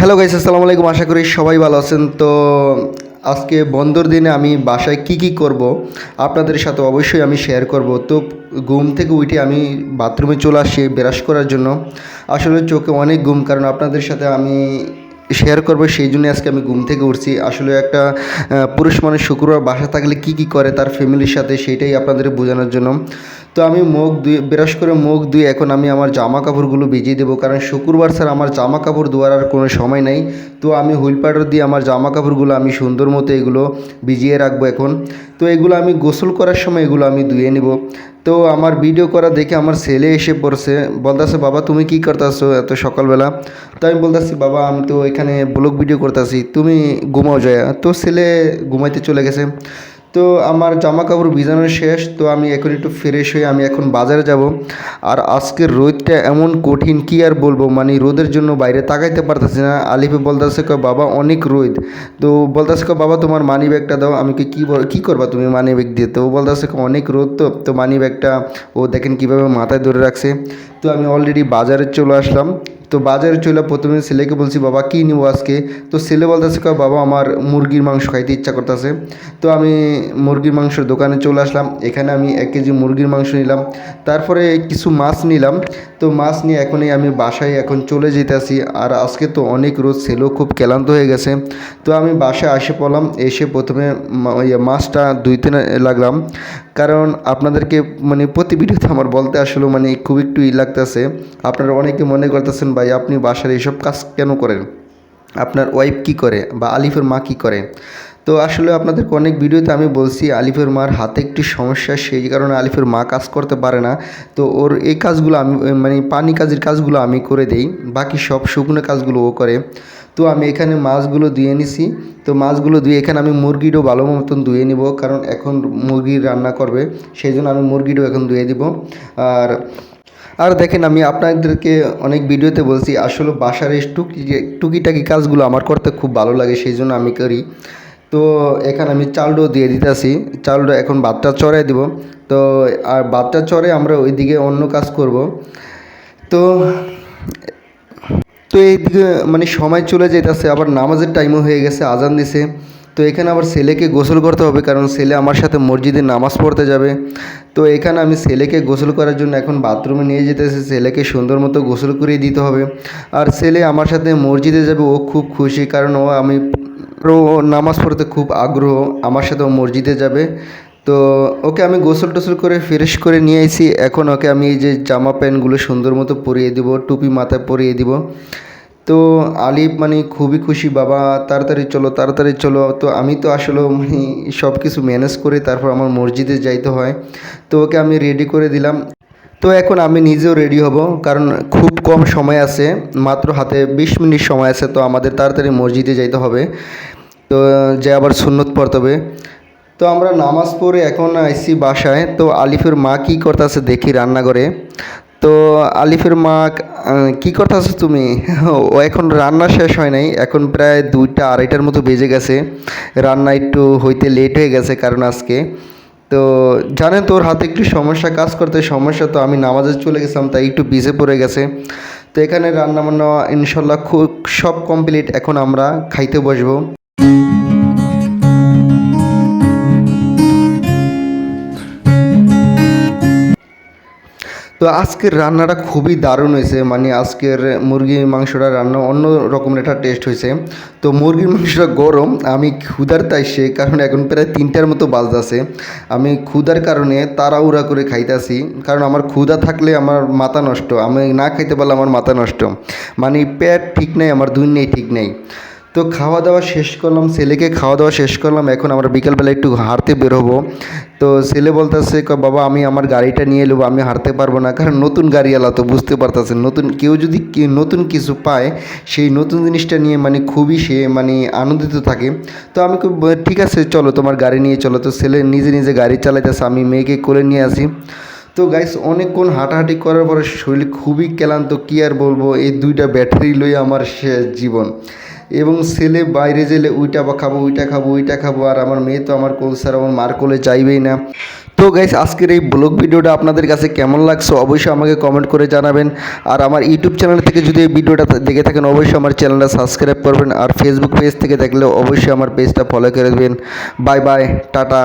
Hello guys আসসালামু আলাইকুম। আশা করি সবাই ভালো আছেন। তো আজকে বন্ধর দিনে আমি বাসায় কি কি করব আপনাদের সাথে অবশ্যই আমি শেয়ার করব। তো ঘুম থেকে উঠে আমি বাথরুমে চলে আসি ব্রাশ করার জন্য। আসলে চোখে অনেক ঘুম, কারণ আপনাদের সাথে আমি শেয়ার করব, সেই জন্য আজকে আমি ঘুম থেকে উঠছি। আসলে একটা পুরুষ মানুষ শুক্রবার বাসা থাকলে কি কি করে তার ফ্যামিলির সাথে, সেটাই আপনাদের বোঝানোর জন্য। তো আমি মুখ ধুয়ে, ব্রাশ করে মুখ ধুয়ে এখন আমি আমার জামা কাপড়গুলো ভিজিয়ে দেবো। কারণ শুক্রবার স্যার আমার জামা কাপড় ধোয়ার আর কোনো সময় নাই। তো আমি হুইল পাউডার দিয়ে আমার জামা কাপড়গুলো আমি সুন্দর মতো এগুলো ভিজিয়ে রাখব এখন। তো এগুলো আমি গোসল করার সময় এগুলো আমি ধুয়ে নিব। তো আমার ভিডিও করা দেখে আমার ছেলে এসে পড়ছে। বলতেছে, বাবা, তুমি কি করতেছো এত সকালবেলা? তো আমি বলতেছি, বাবা, আমি তো এখানে ব্লগ ভিডিও করতেছি। তুমি ঘুমাও যায় তো ছেলে ঘুমাইতে চলে গেছে। তো আমার জামা কাপড় ভিজানো শেষ, তো আমি এখন একটু ফ্রেশ হয়ে আমি এখন বাজারে যাব। আর আজকের রোদটা এমন কঠিন, কি আর বলব? মানে রোদের জন্য বাইরে তাকাইতে পারতেছি না। আলিফে বলতেছে বাবা, অনেক রোদ। তো বলতেছে বাবা, তোমার মানি ব্যাগটা দাও। আমি কি কী করবা তুমি মানি ব্যাগ দিয়ে? তো বলতেছে অনেক রোদ তো। তো মানি ব্যাগটা ও দেখেন কীভাবে মাথায় ধরে রাখছে। তো আমি অলরেডি বাজারে চলে আসলাম। তো বাজারে চলে প্রথমে ছেলেকে বলছি, বাবা, কী নিবো আজকে? তো ছেলে বলতেছে বাবা, আমার মুরগির মাংস খাইতে ইচ্ছা করতেছে। তো আমি মুরগির মাংসের দোকানে চলে আসলাম। এখানে আমি এক কেজি মুরগির মাংস নিলাম। তারপরে কিছু মাছ নিলাম। তো মাছ নিয়ে এখনই আমি বাসায় এখন চলে যেতেছি। আর আজকে তো অনেক রোদ ছেলেও খুব ক্লান্ত হয়ে গেছে। তো আমি বাসায় আসে পড়লাম, এসে প্রথমে মা- মাছটা ধুইতে লাগলাম। কারণ আপনাদেরকে মানে প্রতি ভিডিওতে আমার বলতে আসলে মানে খুব একটু ই লাগতেছে। আপনারা অনেকে মনে করতেছেন, ভাই, আপনি বাসার এইসব কাজ কেন করেন? আপনার ওয়াইফ কি করে? বা আলিফের মা কি করে? তো আসলে আপনাদেরকে অনেক ভিডিওতে আমি বলছি, আলিফের মার হাতে একটি সমস্যা, সেই কারণে আলিফের মা কাজ করতে পারে না। তো ওর এই কাজগুলো আমি মানে পানি কাজের কাজগুলো আমি করে দেই, বাকি সব শুকনো কাজগুলো ও করে। তো আমি এখানে মাছগুলো ধুয়ে নিছি। তো মাছগুলো ধুয়ে এখানে আমি মুরগিটাও ভালো মতন ধুয়ে নিব, কারণ এখন মুরগি রান্না করবে, সেই জন্য আমি মুরগিটাও এখন ধুয়ে দিব। আর আর দেখেন আমি আপনাদেরকে অনেক ভিডিওতে বলছি, আসলে বাসার টুকি, টুকিটাকি কাজগুলো আমার করতে খুব ভালো লাগে, সেই জন্য আমি করি। তো এখানে আমি চালডো দিয়ে দিতেছি। চালডো এখন ভাতটা চড়াই দিব। তো, আর ভাতটা চড়ে আমরা ওইদিকে অন্য কাজ করব। তো তো এইদিকে মানে সময় চলে যেতেছে আবার নামাজের টাইমও হয়ে গেছে, আজান দিছে। তো এখানে আবার ছেলেকে গোসল করতে হবে, কারণ ছেলে আমার সাথে মসজিদে নামাজ পড়তে যাবে। তো এখানে আমি ছেলেকে গোসল করার জন্য এখন বাথরুমে নিয়ে যেতেছি, ছেলেকে সুন্দর মতো গোসল করিয়ে দিতে হবে। আর ছেলে আমার সাথে মসজিদে যাবে, ও খুব খুশি, কারণ ও আমি ও নামাজ পড়তে খুব আগ্রহ, আমার সাথে ও মসজিদে যাবে। তো ওকে আমি গোসল টোসল করে ফ্রেশ করে নিয়ে আইছি। এখন ওকে আমি এই যে জামা প্যান্টগুলো সুন্দর মতো পরিয়ে দিব, টুপি মাথায় পরিয়ে দিব। তো আলিফ মানে খুবই খুশি, বাবা, তাড়াতাড়ি চলো তাড়াতাড়ি চলো। তো আমি তো আসলে মানে সব কিছু ম্যানেজ করে তারপর আমার মসজিদে যাইতে হয়। তো ওকে আমি রেডি করে দিলাম। তো এখন আমি নিজেও রেডি হব, কারণ খুব কম সময় আছে, মাত্র হাতে বিশ মিনিট সময় আছে, তো আমাদের তাড়াতাড়ি মসজিদে যাইতে হবে। তো যে আবার সুন্নত পড়তে হবে। তো আমরা নামাজ পড়ে এখন আইসি বাসায়, তো আলিফের মা কী করতেছে দেখি রান্নাঘরে। তো আলিফের মা কি করতেছো তুমি? ও এখন রান্না শেষ হয় নাই, এখন প্রায় দুইটা আড়াইটার মতো বেজে গেছে। রান্না একটু হইতে লেট হয়ে গেছে, কারণ আজকে। তো জানেন তোর হাতে একটু সমস্যা কাজ করতে, সমস্যা তো আমি নামাজে চলে গেছিলাম, তাই একটু বিজে পড়ে গেছে। তো এখানে রান্নাবান্না ইনশাল্লাহ খুব, সব কমপ্লিট এখন আমরা খাইতে বসবো। তো আজকের রান্নাটা খুবই দারুণ হয়েছে। মানে আজকের মুরগির মাংসটা রান্না অন্য রকমের একটা টেস্ট হয়েছে। তো মুরগির মাংসটা গরম, আমি ক্ষুধার তাই সে কারণ এখন প্রায় তিনটার মতো বাজতেছে আমি ক্ষুধার কারণে তাড়াহুড়া করে খাইতেছি, কারণ আমার ক্ষুধা থাকলে আমার মাথা নষ্ট, আমি না খাইতে পারলে আমার মাথা নষ্ট। মানে পেট ঠিক নেই, আমার দুই নেই ঠিক নেই। তো খাওয়া দাওয়া শেষ করলাম, ছেলেকে খাওয়া দাওয়া শেষ করলাম, এখন আমরা বিকালবেলা একটু হাঁটতে বের হব। তো ছেলে বলতেছে বাবা, আমি আমার গাড়িটা নিয়ে নেব, আমি হাঁটতে পারব না। কারণ নতুন গাড়িওয়ালা তো বুঝতে পারতেছেন নতুন, কেউ যদি নতুন কিছু পায়, সেই নতুন জিনিসটা নিয়ে মানে খুবই সে মানে আনন্দিত থাকে। তো আমি ঠিক আছে, চলো, তোমার গাড়ি নিয়ে চলো। তো ছেলে নিজে নিজে গাড়ি চালাইতেছে, আমি মেয়েকে কোলে নিয়ে আসি। তো গাইস, অনেকক্ষণ হাঁটাহাঁটি করার পরে শরীর খুবই ক্লান্ত, কী আর বলব? এই দুইটা ব্যাটারি লই আমার শেষ জীবন। এবং ছেলে বাইরে গেলে ওইটা বা খাব, ওইটা খাব ওইটা খাব, আর আমার মেয়ে তো আমার কোল স্যার আমার মার কোলে চাইবেই না। তো গাইস আজকের এই ব্লগ ভিডিওটা আপনাদের কাছে কেমন লাগছে অবশ্যই আমাকে কমেন্ট করে জানাবেন। আর আমার ইউটিউব চ্যানেল থেকে যদি এই ভিডিওটা দেখে থাকেন, অবশ্যই আমার চ্যানেলটা সাবস্ক্রাইব করবেন। আর ফেসবুক পেজ থেকে দেখলে অবশ্যই আমার পেজটা ফলো করে দেবেন বাই বাই টাটা।